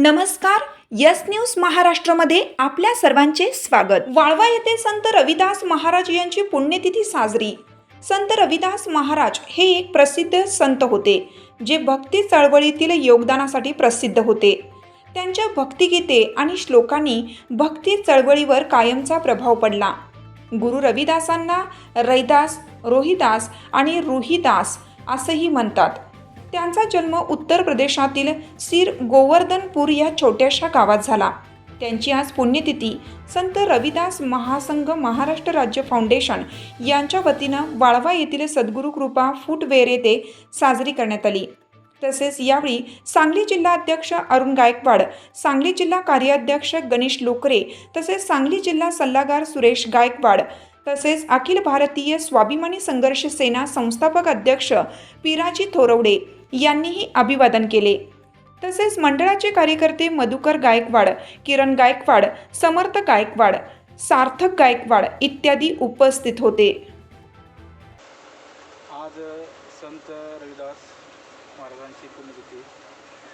नमस्कार yes news महाराष्ट्रामध्ये आपल्या सर्वांचे स्वागत. वाळवा येथे संत रविदास महाराज यांची पुण्यतिथी साजरी. संत रविदास महाराज हे एक प्रसिद्ध संत होते जे भक्ती चळवळीतील योगदानासाठी प्रसिद्ध होते. त्यांच्या भक्तिगीते आणि श्लोकांनी भक्ती चळवळीवर कायमचा प्रभाव पडला. गुरु रविदासांना रैदास रोहिदास आणि रुहिदास असंही म्हणतात. त्यांचा जन्म उत्तर प्रदेशातील सीर गोवर्धनपूर या छोट्याशा गावात झाला. त्यांची आज पुण्यतिथी. संत रविदास महासंघ महाराष्ट्र राज्य फाउंडेशन यांच्या वतीनं वाळवा येथील सद्गुरू कृपा फुटवेअर येथे साजरी करण्यात आली. तसेच यावेळी सांगली जिल्हा अध्यक्ष अरुण गायकवाड सांगली जिल्हा कार्याध्यक्ष गणेश लोकरे तसेच सांगली जिल्हा सल्लागार सुरेश गायकवाड तसेच अखिल भारतीय स्वाभिमानी संघर्ष सेना संस्थापक अध्यक्ष पिराजी थोरवडे यांनीही अभिवादन केले. तसेच मंडळाचे कार्यकर्ते मधुकर गायकवाड किरण गायकवाड समर्थ गायकवाड सार्थक गायकवाड इत्यादी उपस्थित होते. आज संत रविदास महाराजांची पुण्यतिथी.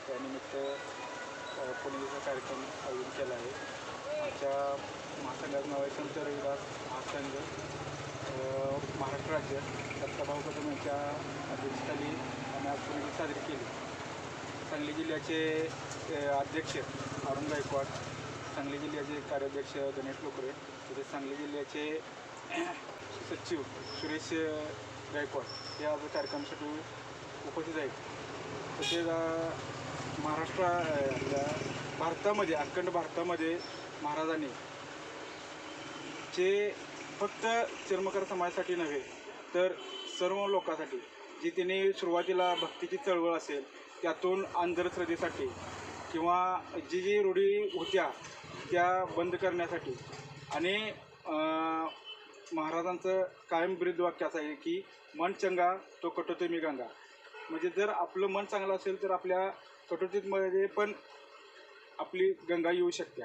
त्यानिमित्त पुण्यतिथीचा कार्यक्रम आयोजन केला आहे. आमच्या महासंघाचं नाव आहे संत रविदास महासंघ. महाराष्ट्र राज्य दत्ताभाऊ कदम यांच्या अध्यक्षतेखाली आम्ही आज पुण्याची साजरी केली. सांगली जिल्ह्याचे अध्यक्ष अरुण गायकवाड सांगली जिल्ह्याचे कार्याध्यक्ष गणेश लोकरे तसेच सांगली जिल्ह्याचे सचिव सुरेश गायकवाड या कार्यक्रमासाठी उपस्थित आहेत. तसेच महाराष्ट्र आपल्या भारतामध्ये अखंड भारतामध्ये महाराजांनी जे फक्त चर्मकार समाजासाठी नव्हे तर सर्व लोकांसाठी जी त्यांनी सुरुवातीला भक्तीची चळवळ असेल त्यातून अंधश्रद्धेसाठी किंवा जी जी रूढी होत्या त्या बंद करण्यासाठी. आणि महाराजांचं कायम विरुद्ध वाक्य असं आहे की मन चंगा तो कटोते मी गंगा. म्हणजे जर आपलं मन चांगलं असेल तर आपल्या कटोतीमध्ये पण आपली गंगा येऊ शकते.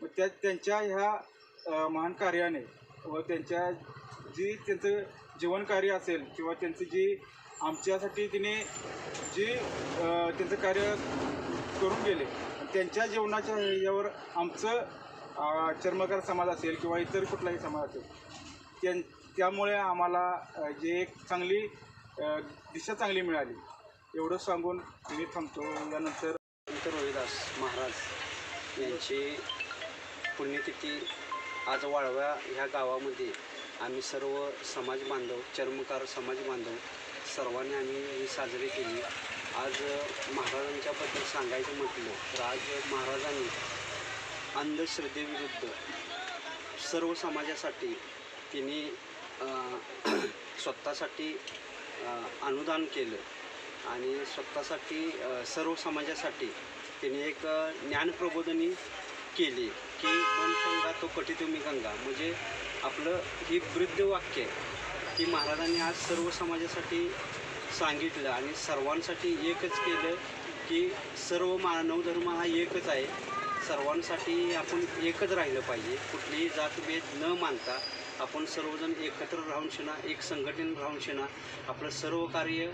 मग त्या त्यांच्या ह्या महान कार्याने व त्यांच्या जी त्यांचं जीवनकार्य असेल किंवा त्यांचं जी आमच्यासाठी तिने जी त्यांचं कार्य करून गेले आणि त्यांच्या जीवनाच्या ह्याच्यावर आमचं चर्मकार समाज असेल किंवा इतर कुठलाही समाज असेल त्यां त्यामुळे आम्हाला जे एक चांगली दिशा चांगली मिळाली. एवढं सांगून मी थांबतो. यानंतर रोहिदास महाराज यांची पुण्यतिथी आज वाळव्या ह्या गावामध्ये. आम्ही सर्व समाज बांधव चर्मकार समाज बांधव सर्वांनी आम्ही ही साजरी केली. आज महाराजांच्याबद्दल सांगायचं म्हटलं तर आज महाराजांनी अंधश्रद्धेविरुद्ध सर्व समाजासाठी तिने स्वतःसाठी अनुदान केलं आणि स्वतःसाठी सर्व समाजासाठी तिने एक ज्ञानप्रबोधनी केली. की मन संगा तो कटी तुम्ही गंगा. म्हणजे आपलं ही वृद्ध वाक्य आहे. की महाराजांनी आज सर्व समाजासाठी सांगितलं आणि सर्वांसाठी एकच केलं की सर्व मानव धर्म हा एकच आहे. सर्वांसाठी आपण एकच राहिलं पाहिजे. कुठलीही जातभेद न मानता आपण सर्वजण एकत्र राहून शिना एक संघटन राहून शिना आपलं सर्व कार्य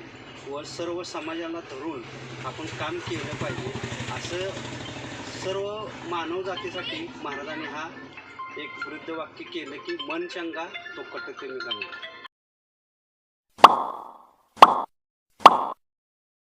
व सर्व समाजाला धरून आपण काम केलं पाहिजे. असं सर्व मानव जातीसाठी महाराजांनी हा एक वृद्ध वाक्य केलं की मन चंगा तो कटते मी गंगा